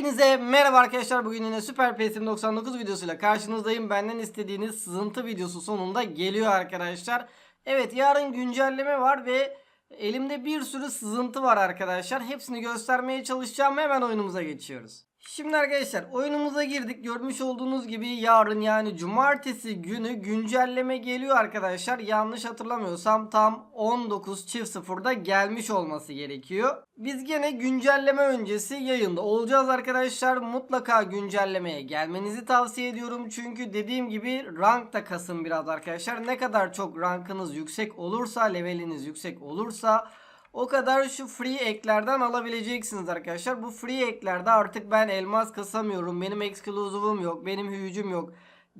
Hepinize merhaba arkadaşlar. Bugün yine Süper PS'in 99 videosuyla karşınızdayım. Benden istediğiniz sızıntı videosu sonunda geliyor arkadaşlar. Evet yarın güncelleme var ve elimde bir sürü sızıntı var arkadaşlar. Hepsini göstermeye çalışacağım. Hemen oyunumuza geçiyoruz. Şimdi arkadaşlar oyunumuza girdik. Görmüş olduğunuz gibi yarın yani cumartesi günü güncelleme geliyor arkadaşlar. Yanlış hatırlamıyorsam tam 19 çift sıfırda gelmiş olması gerekiyor. Biz gene güncelleme öncesi yayında olacağız arkadaşlar. Mutlaka güncellemeye gelmenizi tavsiye ediyorum. Çünkü dediğim gibi rank da kasın biraz arkadaşlar. Ne kadar çok rankınız yüksek olursa, leveliniz yüksek olursa o kadar şu free eklerden alabileceksiniz arkadaşlar. Bu free eklerde artık ben elmas kasamıyorum. Benim exclusive'ım yok. Benim hücum yok.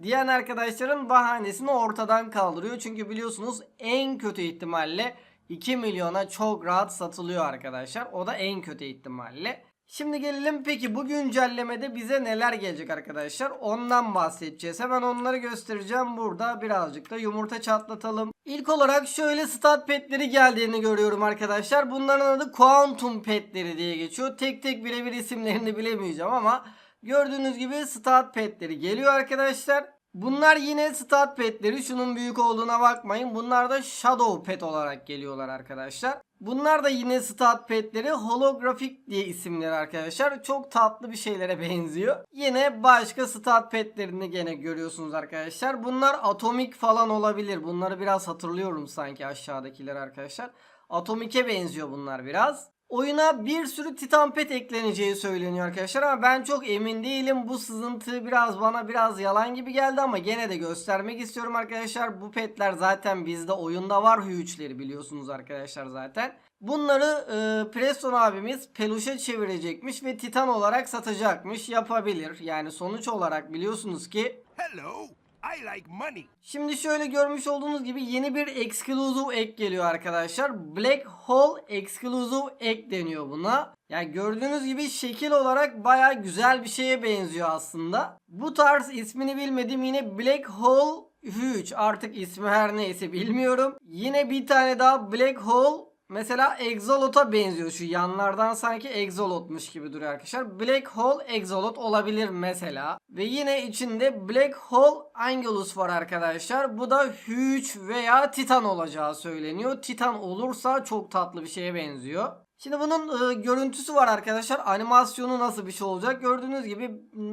Diyen arkadaşların bahanesini ortadan kaldırıyor. Çünkü biliyorsunuz en kötü ihtimalle 2 milyona çok rahat satılıyor arkadaşlar. O da en kötü ihtimalle. Şimdi gelelim peki bu güncellemede bize neler gelecek arkadaşlar? Ondan bahsedeceğiz. Hemen onları göstereceğim burada. Birazcık da yumurta çatlatalım. İlk olarak şöyle stat petleri geldiğini görüyorum arkadaşlar. Bunların adı Quantum petleri diye geçiyor. Tek tek birebir isimlerini bilemeyeceğim ama gördüğünüz gibi stat petleri geliyor arkadaşlar. Bunlar yine stat petleri. Şunun büyük olduğuna bakmayın. Bunlar da shadow pet olarak geliyorlar arkadaşlar. Bunlar da yine stat petleri. Holografik diye isimleri arkadaşlar. Çok tatlı bir şeylere benziyor. Yine başka stat petlerini gene görüyorsunuz arkadaşlar. Bunlar atomik falan olabilir. Bunları biraz hatırlıyorum sanki aşağıdakiler arkadaşlar. Atomike benziyor bunlar biraz. Oyuna bir sürü titan pet ekleneceği söyleniyor arkadaşlar ama ben çok emin değilim. Bu sızıntı biraz bana biraz yalan gibi geldi ama gene de göstermek istiyorum arkadaşlar. Bu petler zaten bizde oyunda var Huge'leri biliyorsunuz arkadaşlar zaten. Bunları e, Preston abimiz peluşa çevirecekmiş ve titan olarak satacakmış. Yapabilir. Yani sonuç olarak biliyorsunuz ki Hello, I like money. Şimdi şöyle görmüş olduğunuz gibi yeni bir exclusive ek geliyor arkadaşlar. Black Hole Exclusive ek deniyor buna. Yani gördüğünüz gibi şekil olarak baya güzel bir şeye benziyor aslında. Bu tarz ismini bilmediğim yine Black Hole Huge artık ismi her neyse bilmiyorum. Yine bir tane daha Black Hole Mesela Exolot'a benziyor şu yanlardan sanki Exolot'muş gibi duruyor arkadaşlar. Black Hole Exolot olabilir mesela. Ve yine içinde Black Hole Angelus var arkadaşlar. Bu da Huge veya Titan olacağı söyleniyor. Titan olursa çok tatlı bir şeye benziyor. Şimdi bunun e, görüntüsü var arkadaşlar. Animasyonu nasıl bir şey olacak? Gördüğünüz gibi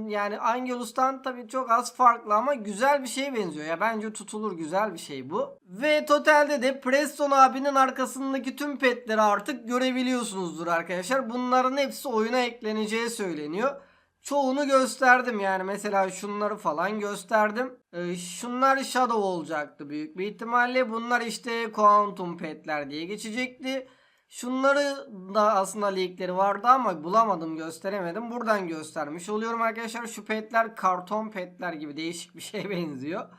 yani Angelus'tan tabii çok az farklı ama güzel bir şeye benziyor. Ya bence tutulur güzel bir şey bu. Ve totalde de Preston abinin arkasındaki tüm petleri artık görebiliyorsunuzdur arkadaşlar. Bunların hepsi oyuna ekleneceği söyleniyor. Çoğunu gösterdim yani mesela şunları falan gösterdim. Ee, şunlar Shadow olacaktı büyük bir ihtimalle. Bunlar işte Quantum Petler diye geçecekti. Şunları da aslında linkleri vardı ama bulamadım gösteremedim. Buradan göstermiş oluyorum arkadaşlar. Şu petler karton petler gibi değişik bir şeye benziyor.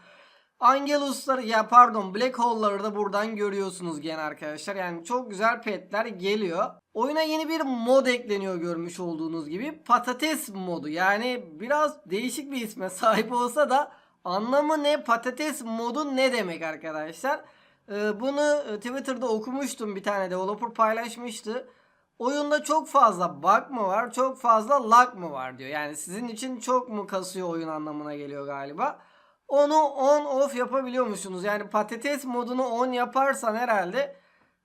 Angelus'ları ya pardon Black Hole'ları da buradan görüyorsunuz gene arkadaşlar. Yani çok güzel petler geliyor. Oyuna yeni bir mod ekleniyor görmüş olduğunuz gibi. Patates modu. Yani biraz değişik bir isme sahip olsa da anlamı ne? Patates modu ne demek arkadaşlar? Ee, bunu e, Twitter'da okumuştum bir tane developer paylaşmıştı. Oyunda çok fazla bug mı var, çok fazla lag mı var diyor. Yani sizin için çok mu kasıyor oyun anlamına geliyor galiba. Onu on off yapabiliyor musunuz? Yani patates modunu on yaparsan herhalde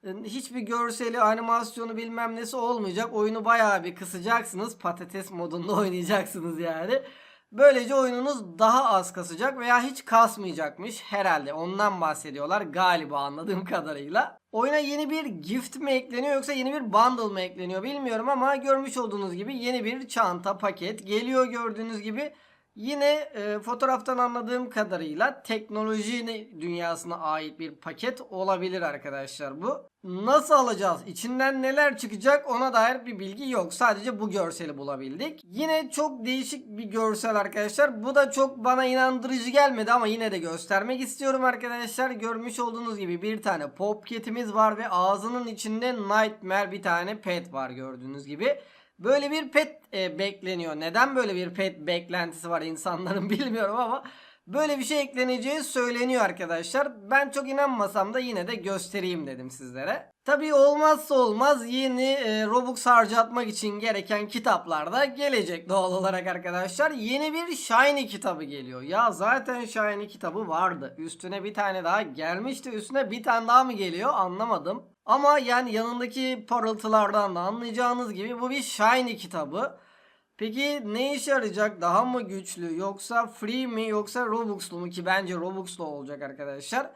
e, hiçbir görseli, animasyonu bilmem nesi olmayacak. Oyunu bayağı bir kısacaksınız. Patates modunda oynayacaksınız yani. Böylece oyununuz daha az kasacak veya hiç kasmayacakmış herhalde. Ondan bahsediyorlar galiba anladığım kadarıyla. Oyuna yeni bir gift mi ekleniyor yoksa yeni bir bundle mı ekleniyor bilmiyorum ama görmüş olduğunuz gibi yeni bir çanta paket geliyor gördüğünüz gibi. Yine e, fotoğraftan anladığım kadarıyla teknoloji dünyasına ait bir paket olabilir arkadaşlar bu. Nasıl alacağız? İçinden neler çıkacak ona dair bir bilgi yok. Sadece bu görseli bulabildik. Yine çok değişik bir görsel arkadaşlar. Bu da çok bana inandırıcı gelmedi ama yine de göstermek istiyorum arkadaşlar. Görmüş olduğunuz gibi bir tane pop kitimiz var ve ağzının içinde Nightmare bir tane pet var gördüğünüz gibi. Böyle bir pet e, bekleniyor. Neden böyle bir pet beklentisi var insanların bilmiyorum ama böyle bir şey ekleneceği söyleniyor arkadaşlar. Ben çok inanmasam da yine de göstereyim dedim sizlere. Tabii olmazsa olmaz yeni e, Robux harcatmak için gereken kitaplar da gelecek doğal olarak arkadaşlar. Yeni bir Shiny kitabı geliyor. Ya zaten Shiny kitabı vardı. Üstüne bir tane daha gelmişti. Üstüne bir tane daha mı geliyor anlamadım. Ama yani yanındaki parıltılardan da anlayacağınız gibi bu bir Shiny kitabı. Peki ne işe yarayacak? Daha mı güçlü yoksa free mi yoksa Robux'lu mu ki bence Robux'lu olacak arkadaşlar.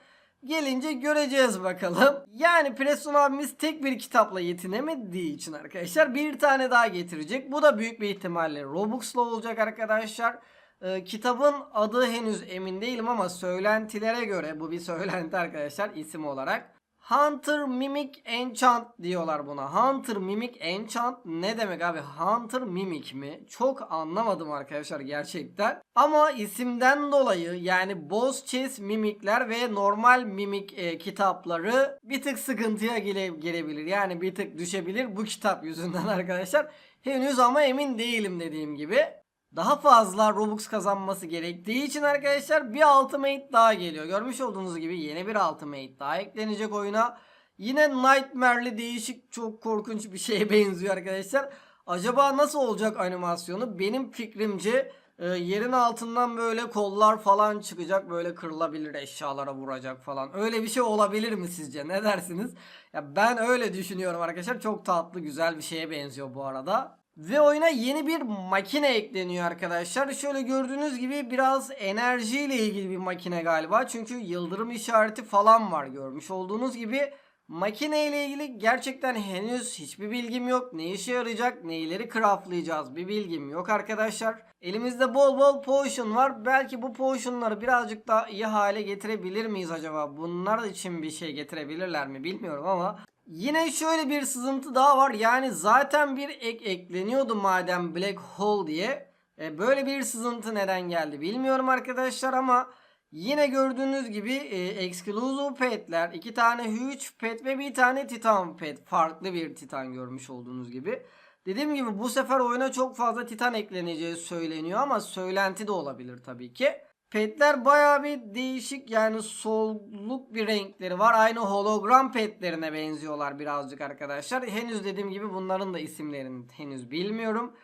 Gelince göreceğiz bakalım. Yani Preston abimiz tek bir kitapla yetinemediği için arkadaşlar bir tane daha getirecek. Bu da büyük bir ihtimalle Robux'la olacak arkadaşlar. Ee, kitabın adı henüz emin değilim ama söylentilere göre bu bir söylenti arkadaşlar isim olarak. Hunter Mimic Enchant diyorlar buna. Hunter Mimic Enchant ne demek abi? Hunter Mimic mi? Çok anlamadım arkadaşlar gerçekten. Ama isimden dolayı yani Boss Chess Mimikler ve normal Mimik e, kitapları bir tık sıkıntıya gele, gelebilir. Yani bir tık düşebilir bu kitap yüzünden arkadaşlar. Henüz ama emin değilim dediğim gibi. Daha fazla Robux kazanması gerektiği için arkadaşlar bir Ultimate daha geliyor. Görmüş olduğunuz gibi yeni bir Ultimate daha eklenecek oyuna. Yine Nightmare'li değişik çok korkunç bir şeye benziyor arkadaşlar. Acaba nasıl olacak animasyonu? Benim fikrimce e, yerin altından böyle kollar falan çıkacak böyle kırılabilir eşyalara vuracak falan. Öyle bir şey olabilir mi sizce? Ne dersiniz? Ya ben öyle düşünüyorum arkadaşlar. Çok tatlı güzel bir şeye benziyor bu arada. Ve oyuna yeni bir makine ekleniyor arkadaşlar. Şöyle gördüğünüz gibi biraz enerjiyle ilgili bir makine galiba. Çünkü yıldırım işareti falan var görmüş olduğunuz gibi. Makine ile ilgili gerçekten henüz hiçbir bilgim yok. Ne işe yarayacak, neyleri craftlayacağız bir bilgim yok arkadaşlar. Elimizde bol bol potion var. Belki bu potionları birazcık daha iyi hale getirebilir miyiz acaba? Bunlar için bir şey getirebilirler mi bilmiyorum ama Yine şöyle bir sızıntı daha var. Yani zaten bir ek ekleniyordu madem Black Hole diye. E, böyle bir sızıntı neden geldi bilmiyorum arkadaşlar ama yine gördüğünüz gibi e, exclusive petler, iki tane huge pet ve bir tane titan pet. Farklı bir titan görmüş olduğunuz gibi. Dediğim gibi bu sefer oyuna çok fazla titan ekleneceği söyleniyor ama söylenti de olabilir tabii ki. Petler baya bir değişik yani soluk bir renkleri var. Aynı hologram petlerine benziyorlar birazcık arkadaşlar. Henüz dediğim gibi bunların da isimlerini henüz bilmiyorum.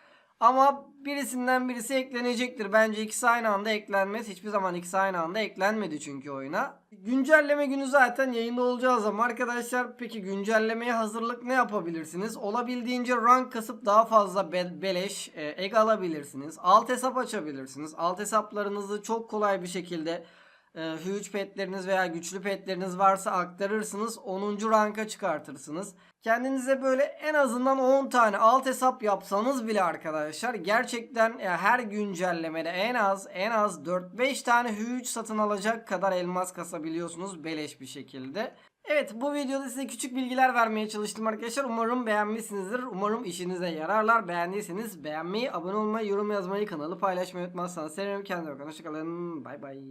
Ama birisinden birisi eklenecektir. Bence ikisi aynı anda eklenmez. Hiçbir zaman ikisi aynı anda eklenmedi çünkü oyuna. Güncelleme günü zaten yayında olacağız ama arkadaşlar peki güncellemeye hazırlık ne yapabilirsiniz? Olabildiğince rank kasıp daha fazla be- beleş e, egg alabilirsiniz. Alt hesap açabilirsiniz. Alt hesaplarınızı çok kolay bir şekilde e, huge petleriniz veya güçlü petleriniz varsa aktarırsınız. 10. ranka çıkartırsınız. Kendinize böyle en azından 10 tane alt hesap yapsanız bile arkadaşlar gerçekten e, her güncellemede en az en az 4-5 tane huge satın alacak kadar elmas kasabiliyorsunuz beleş bir şekilde. Evet bu videoda size küçük bilgiler vermeye çalıştım arkadaşlar. Umarım beğenmişsinizdir. Umarım işinize yararlar. Beğendiyseniz beğenmeyi, abone olmayı, yorum yazmayı, kanalı paylaşmayı unutmazsanız sevinirim. Kendinize bakın. Hoşçakalın. Bay bay.